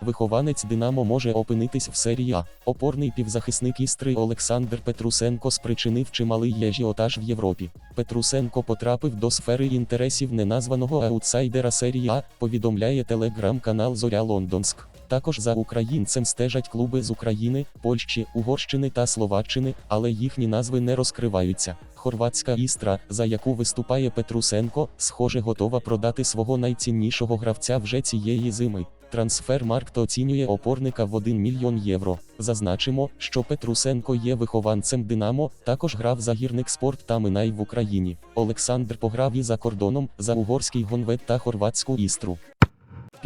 Вихованець Динамо може опинитись в серії А. Опорний півзахисник Істри Олександр Петрусенко спричинив чималий єжіотаж в Європі. Петрусенко потрапив до сфери інтересів неназваного аутсайдера серії А, повідомляє телеграм-канал Зоря Лондонськ. Також за українцем стежать клуби з України, Польщі, Угорщини та Словаччини, але їхні назви не розкриваються. Хорватська істра, за яку виступає Петрусенко, схоже, готова продати свого найціннішого гравця вже цієї зими. Трансфермаркт оцінює опорника в 1 мільйон євро. Зазначимо, що Петрусенко є вихованцем Динамо, також грав за гірник спорт та Минай в Україні. Олександр пограв і за кордоном за угорський гонвет та хорватську істру.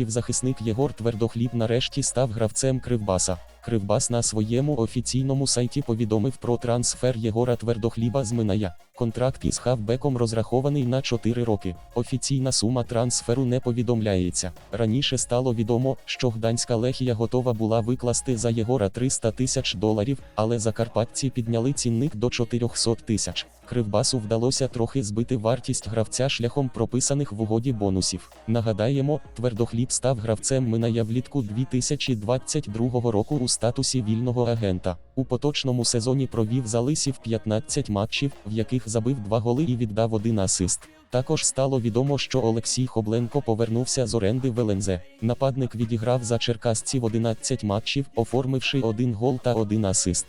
Півзахисник Єгор Твердохліб нарешті став гравцем Кривбаса. Кривбас на своєму офіційному сайті повідомив про трансфер Єгора Твердохліба з Миная. Контракт із хавбеком розрахований на 4 роки. Офіційна сума трансферу не повідомляється. Раніше стало відомо, що гданська лехія готова була викласти за Єгора 300 тисяч доларів, але закарпатці підняли цінник до 400 тисяч. Кривбасу вдалося трохи збити вартість гравця шляхом прописаних в угоді бонусів. Нагадаємо, твердохліб став гравцем Миная влітку 2022 року у статусі вільного агента. У поточному сезоні провів за лисів 15 матчів, в яких забив 2 голи і віддав один асист. Також стало відомо, що Олексій Хобленко повернувся з оренди в ЛНЗ. Нападник відіграв за черкасців 11 матчів, оформивши один гол та один асист.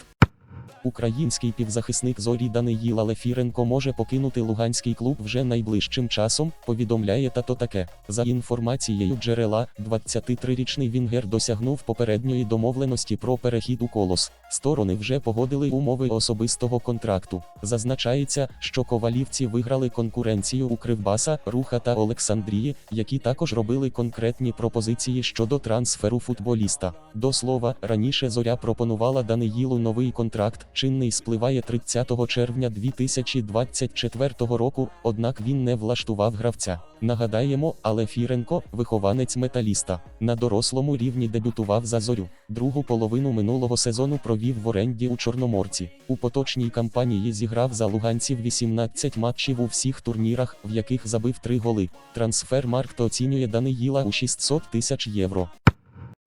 Український півзахисник Зорі Даниїла Лефіренко може покинути луганський клуб вже найближчим часом, повідомляє тато таке. За інформацією джерела, 23-річний Вінгер досягнув попередньої домовленості про перехід у колос. Сторони вже погодили умови особистого контракту. Зазначається, що ковалівці виграли конкуренцію у Кривбаса, Руха та Олександрії, які також робили конкретні пропозиції щодо трансферу футболіста. До слова, раніше зоря пропонувала Даниїлу новий контракт, чинний спливає 30 червня 2024 року, однак він не влаштував гравця. Нагадаємо, але Фіренко, вихованець металіста, на дорослому рівні дебютував за зорю. Другу половину минулого сезону провів в оренді у Чорноморці. У поточній кампанії зіграв за луганців 18 матчів у всіх турнірах, в яких забив 3 голи. Трансфермаркт оцінює Даниїла у 600 тисяч євро.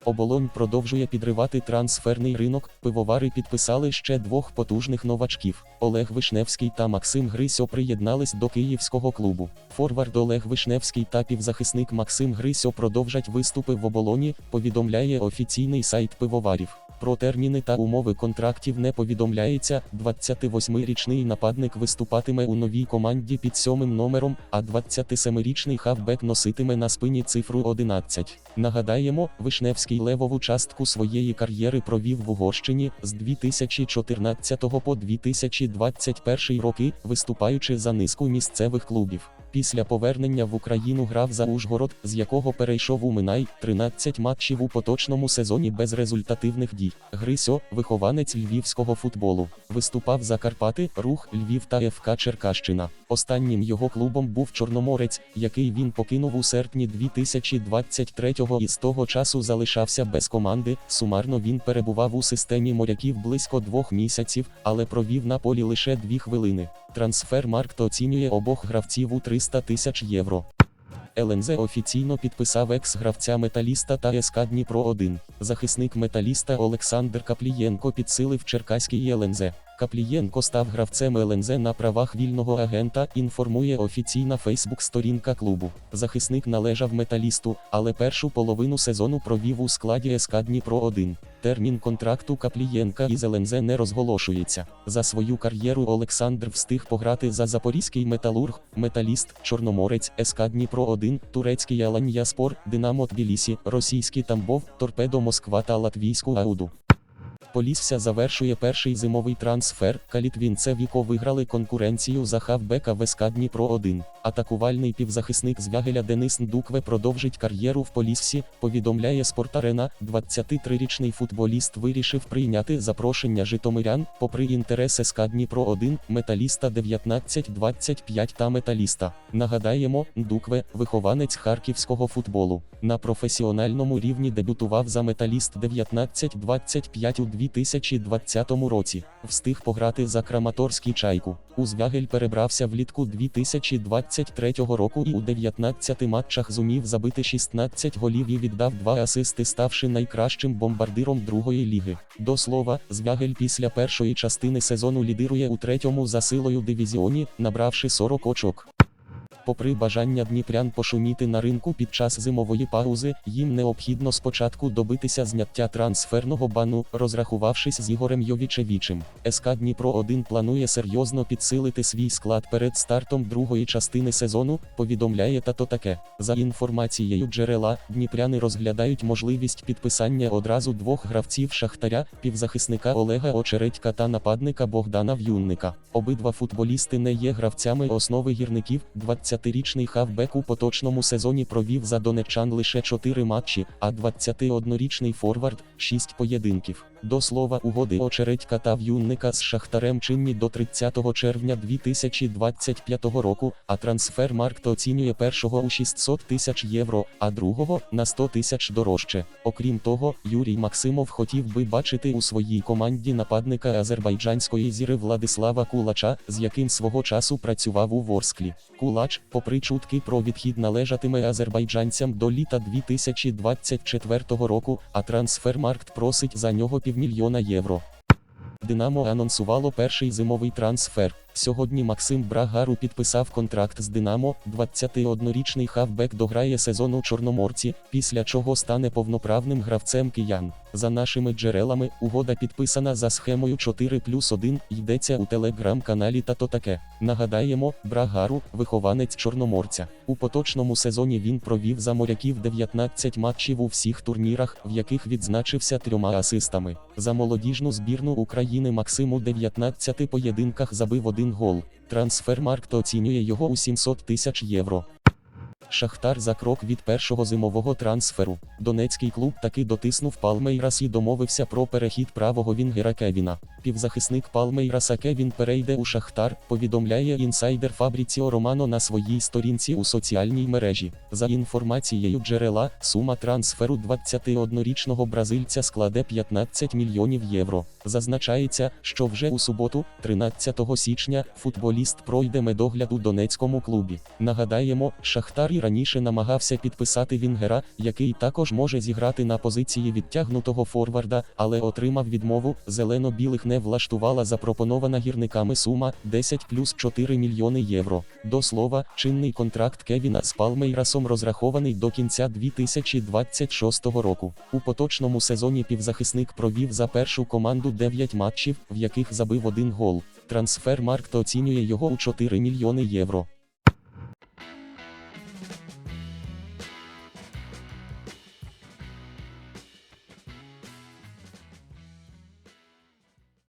Оболонь продовжує підривати трансферний ринок. Пивовари підписали ще двох потужних новачків. Олег Вишневський та Максим Грисьо приєднались до київського клубу. Форвард Олег Вишневський та півзахисник Максим Грисьо продовжать виступи в оболоні, повідомляє офіційний сайт пивоварів. Про терміни та умови контрактів не повідомляється. 28-річний нападник виступатиме у новій команді під сьомим номером, а 27-річний хавбек носитиме на спині цифру 11. Нагадаємо, Вишневський левову частку своєї кар'єри провів в Угорщині з 2014 по 2021 роки, виступаючи за низку місцевих клубів. Після повернення в Україну грав за Ужгород, з якого перейшов у Минай 13 матчів у поточному сезоні без результативних дій. Грисьо, вихованець львівського футболу, виступав за Карпати, Рух, Львів та ФК Черкащина. Останнім його клубом був Чорноморець, який він покинув у серпні 2023-го і з того часу залишався без команди. Сумарно він перебував у системі моряків близько двох місяців, але провів на полі лише дві хвилини. Трансфермаркт оцінює обох гравців у 300 тисяч євро. ЛНЗ офіційно підписав екс-гравця Металіста та СК Дніпро 1. Захисник Металіста Олександр Каплієнко підсилив Черкаський ЛНЗ. Каплієнко став гравцем ЛНЗ на правах вільного агента, інформує офіційна Фейсбук-сторінка клубу. Захисник належав металісту, але першу половину сезону провів у складі СК Дніпро 1. Термін контракту Каплієнка із ЛНЗ не розголошується. За свою кар'єру Олександр встиг пограти за Запорізький металург, Металіст, Чорноморець, СК Дніпро 1, Турецький Аланья Спор, Динамо Тбілісі, Російський Тамбов, Торпедо Москва та Латвійську Ауду. Полісся завершує перший зимовий трансфер. Калітвінцевіко виграли конкуренцію за хавбека в СК Дніпро 1. Атакувальний півзахисник Звягеля Денис Ndukwe продовжить кар'єру в Поліссі, повідомляє Спортарена. 23-річний футболіст вирішив прийняти запрошення житомирян, попри інтерес СК Дніпро 1, металіста 19-25 та металіста. Нагадаємо, Ndukwe – вихованець харківського футболу. На професіональному рівні дебютував за металіст 19-25 у 2020 році. Встиг пограти за Краматорський чайку. У Звягель перебрався влітку 2023 року і у 19 матчах зумів забити 16 голів і віддав два асисти, ставши найкращим бомбардиром другої ліги. До слова, Звягель після першої частини сезону лідирує у третьому за силою дивізіоні, набравши 40 очок. Попри бажання дніпрян пошуміти на ринку під час зимової паузи, їм необхідно спочатку добитися зняття трансферного бану, розрахувавшись з Ігорем Йовічевічем. СК Дніпро 1 планує серйозно підсилити свій склад перед стартом другої частини сезону, повідомляє тато таке. За інформацією джерела, дніпряни розглядають можливість підписання одразу двох гравців Шахтаря, півзахисника Олега Очередька та нападника Богдана В'юнника. Обидва футболісти не є гравцями основи гірників. 20-річний хавбек у поточному сезоні провів за донеччан лише 4 матчі, а 21-річний форвард 6 поєдинків. До слова, угоди Очередька та В'юнника з Шахтарем чинні до 30 червня 2025 року, а трансфер Маркт оцінює першого у 600 тисяч євро, а другого на 100 тисяч дорожче. Окрім того, Юрій Максимов хотів би бачити у своїй команді нападника азербайджанської зіри Владислава Кулача, з яким свого часу працював у Ворсклі. Кулач, попри чутки про відхід належатиме азербайджанцям до літа 2024 року, а трансфермаркт просить за нього півмільйона євро. Динамо анонсувало перший зимовий трансфер. Сьогодні Максим Брагару підписав контракт з Динамо. 21-річний хавбек дограє сезон у Чорноморці, після чого стане повноправним гравцем киян. За нашими джерелами, угода підписана за схемою 4 плюс 1, йдеться у телеграм-каналі Тато таке. Нагадаємо, Брагару, вихованець Чорноморця. У поточному сезоні він провів за моряків 19 матчів у всіх турнірах, в яких відзначився трьома асистами. За молодіжну збірну України Максим у 19 поєдинках забив один гол. Трансфермаркт оцінює його у 700 тисяч євро. Шахтар за крок від першого зимового трансферу. Донецький клуб таки дотиснув Палмейрас і домовився про перехід правого вінгера Кевіна. Півзахисник Палмейраса Кевін перейде у Шахтар, повідомляє інсайдер Фабріціо Романо на своїй сторінці у соціальній мережі. За інформацією джерела, сума трансферу 21-річного бразильця складе 15 мільйонів євро. Зазначається, що вже у суботу, 13 січня, футболіст пройде медогляд у Донецькому клубі. Нагадаємо, Шахтар і раніше намагався підписати Вінгера, який також може зіграти на позиції відтягнутого форварда, але отримав відмову. Зелено-білих не влаштувала запропонована гірниками сума 10 плюс 4 мільйони євро. До слова, чинний контракт Кевіна з Палмейрасом розрахований до кінця 2026 року. У поточному сезоні півзахисник провів за першу команду 9 матчів, в яких забив один гол. Трансфер Маркт оцінює його у 4 мільйони євро.